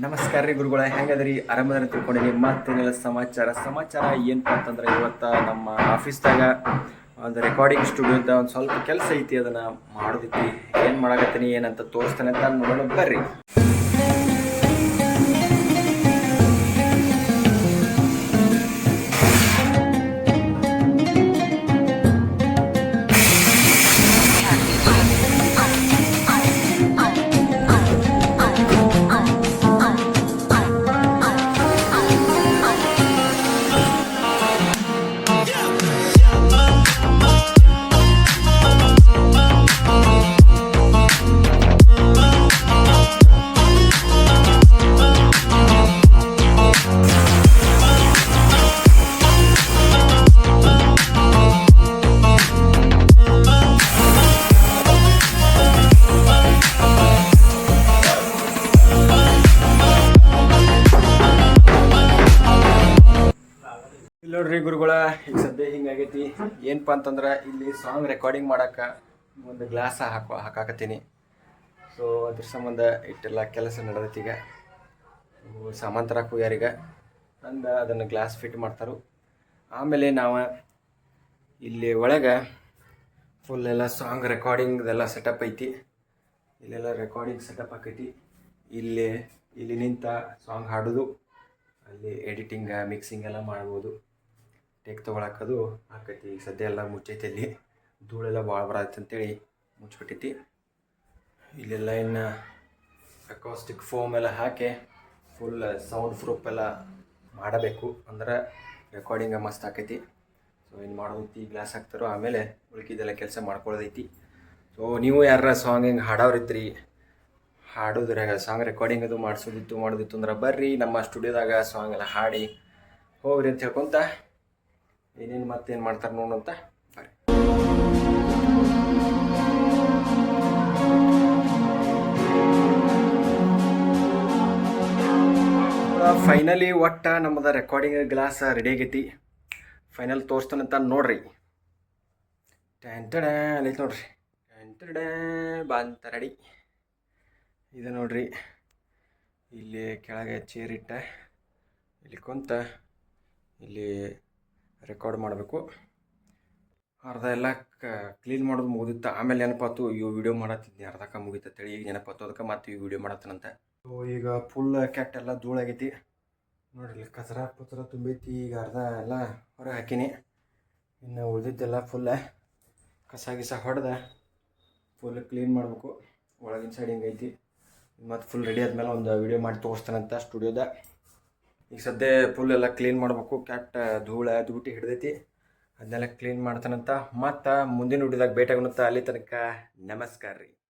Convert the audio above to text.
ನಮಸ್ಕಾರ ರೀ ಗುರುಗಳ, ಹೆಂಗದ್ರಿ? ಆರಾಮದಾರ ನಿಮ್ಮ ಮತ್ತೇನಿಲ್ಲ, ಸಮಾಚಾರ? ಸಮಾಚಾರ ಏನಪ್ಪ ಅಂತಂದ್ರೆ ಇವತ್ತ ನಮ್ಮ ಆಫೀಸ್ದಾಗ ಒಂದು ರೆಕಾರ್ಡಿಂಗ್ ಸ್ಟುಡಿಯೋ ಅಂತ ಒಂದು ಸ್ವಲ್ಪ ಕೆಲಸ ಐತಿ, ಅದನ್ನ ಮಾಡೋದಿತ್ತು ಏನು ಮಾಡಾಕತ್ತೀನಿ, ಏನಂತ ತೋರಿಸ್ತಾನೆ ಅಂತ ನೋಡೋಣ. ಬರ್ರಿ. ನೋಡ್ರಿ ಗುರುಗಳ, ಈಗ ಸದ್ಯ ಹಿಂಗಾಗೈತಿ ಏನಪ್ಪ ಅಂತಂದ್ರೆ ಇಲ್ಲಿ ಸಾಂಗ್ ರೆಕಾರ್ಡಿಂಗ್ ಮಾಡೋಕೆ ಒಂದು ಗ್ಲಾಸ್ ಹಾಕೋ, ಹಾಕಾಕತ್ತೀನಿ. ಸೊ ಅದ್ರ ಸಂಬಂಧ ಇಟ್ಟೆಲ್ಲ ಕೆಲಸ ನಡೆದೈತಿ ಈಗ. ಸಾಮಾನು ತರಕ್ಕೆ ಅಂದ ಅದನ್ನು ಗ್ಲಾಸ್ ಫಿಟ್ ಮಾಡ್ತಾರು. ಆಮೇಲೆ ನಾವು ಇಲ್ಲಿ ಒಳಗೆ ಫುಲ್ ಎಲ್ಲ ಸಾಂಗ್ ರೆಕಾರ್ಡಿಂಗ್ದೆಲ್ಲ ಸೆಟಪ್ ಐತಿ. ಇಲ್ಲೆಲ್ಲ ರೆಕಾರ್ಡಿಂಗ್ ಸೆಟಪ್ ಆಕೈತಿ. ಇಲ್ಲಿ ಇಲ್ಲಿ ನಿಂತ ಸಾಂಗ್ ಹಾಡೋದು. ಅಲ್ಲಿ ಎಡಿಟಿಂಗ ಮಿಕ್ಸಿಂಗ್ ಎಲ್ಲ ಮಾಡ್ಬೋದು. ಟೇಕ್ ತೊಗೊಳಕ್ಕದು ಆಕೈತಿ. ಈಗ ಸದ್ಯ ಎಲ್ಲ ಮುಚ್ಚೈತಿ ಅಲ್ಲಿ ಧೂಳೆಲ್ಲ ಭಾಳ ಬರತ್ತೆ ಅಂತೇಳಿ ಮುಚ್ಚಿಬಿಟ್ಟೈತಿ. ಇಲ್ಲೆಲ್ಲ ಇನ್ನು ಅಕಾಸ್ಟಿಕ್ ಫೋಮ್ ಎಲ್ಲ ಹಾಕಿ ಫುಲ್ ಸೌಂಡ್ ಪ್ರೂಫ್ ಎಲ್ಲ ಮಾಡಬೇಕು ಅಂದ್ರೆ ರೆಕಾರ್ಡಿಂಗ ಮಸ್ತ್ ಆಕೈತಿ. ಸೊ ಏನು ಮಾಡೋದೈತಿ ಗ್ಲಾಸ್ ಹಾಕ್ತಾರೋ ಆಮೇಲೆ ಉಳ್ಕಿದೆಲ್ಲ ಕೆಲಸ ಮಾಡ್ಕೊಳ್ಳೋದೈತಿ ಸೊ ನೀವು ಯಾರ ಸಾಂಗ್ ಹಿಂಗೆ ಹಾಡೋರಿದ್ರಿ? ಹಾಡೋದ್ರಾಗ ಸಾಂಗ್ ರೆಕಾರ್ಡಿಂಗ್ ಅದು ಮಾಡಿಸೋದಿತ್ತು, ಮಾಡೋದಿತ್ತು ಅಂದ್ರೆ ಬರ್ರಿ ನಮ್ಮ ಸ್ಟುಡಿಯೋದಾಗ ಸಾಂಗ್ ಎಲ್ಲ ಹಾಡಿ ಹೋಗ್ರಿ ಅಂತ ಹೇಳ್ಕೊಂತ ಏನೇನು ಮತ್ತೇನು ಮಾಡ್ತಾರೆ ನೋಡೋಂತ ಬರ್ರಿ ಫೈನಲಿ ಒಟ್ಟ ನಮ್ಮದ ರೆಕಾರ್ಡಿಂಗ್ ಗ್ಲಾಸ್ ರೆಡಿ ಆಗೈತಿ. ಫೈನಲ್ ತೋರಿಸ್ತಾನಂತ ನೋಡ್ರಿ. ಟ್ಯಾಂಟಡ ಅಲ್ಲೈತೆ ನೋಡ್ರಿ. ಟ್ಯಾಂಟಡ ಬಾಂತ ರೆಡಿ ಇದು ನೋಡ್ರಿ. ಇಲ್ಲಿ ಕೆಳಗೆ ಚೇರ್ ಇಟ್ಟ. ಇಲ್ಲಿ ಕುಂತ. ಇಲ್ಲಿ ರೆಕಾರ್ಡ್ ಮಾಡಬೇಕು. ಅರ್ಧ ಎಲ್ಲ ಕ್ಲೀನ್ ಮಾಡೋದು ಮುಗಿದಿತ್ತು? ಆಮೇಲೆ ನೆನಪಾತು ಇವು ವಿಡಿಯೋ ಮಾಡತ್ತಿದ್ನಿ ಅರ್ಧಕ್ಕೆ ಮುಗಿತತ್ತೇಳಿ ಈಗ ನೆನಪಾತು. ಅದಕ್ಕೆ ಮತ್ತೆ ಈ ವಿಡಿಯೋ ಮಾಡತ್ತನಂತೆ. ಸೊ ಈಗ ಫುಲ್ ಕ್ಯಾಟ್ ಎಲ್ಲ ಧೂಳಾಗೈತಿ ನೋಡ್ರಿ ಕಸರ ಪುತ್ರ ತುಂಬೈತಿ ಈಗ ಅರ್ಧ ಎಲ್ಲ ಹೊರಗೆ ಹಾಕಿನಿ. ಇನ್ನು ಉಳಿದಿದ್ದೆಲ್ಲ ಫುಲ್ಲ ಕಸ ಗಿಸ ಹೊಡೆದ. ಫುಲ್ ಕ್ಲೀನ್ ಮಾಡಬೇಕು. ಒಳಗಿನ ಸೈಡ್ ಹಿಂಗೈತಿ. ಮತ್ತು ಫುಲ್ ರೆಡಿ ಆದಮೇಲೆ ಒಂದು ವಿಡಿಯೋ ಮಾಡಿ ತೋರಿಸ್ತಾನಂತ ಸ್ಟುಡಿಯೋದ ಈಗ ಸದ್ಯ ಫುಲ್ ಎಲ್ಲ ಕ್ಲೀನ್ ಮಾಡಬೇಕು. ಕೆಟ್ಟ ಧೂಳ, ದೂಟಿ ಹಿಡ್ದೈತಿ. ಅದನ್ನೆಲ್ಲ ಕ್ಲೀನ್ ಮಾಡ್ತಾನಂತ. ಮತ್ತು ಮುಂದಿನ ಹುಡಿದಾಗ ಭೇಟಿಯಾಗೋಣಂತ ಅಲ್ಲಿ ತನಕ ನಮಸ್ಕಾರ ರೀ.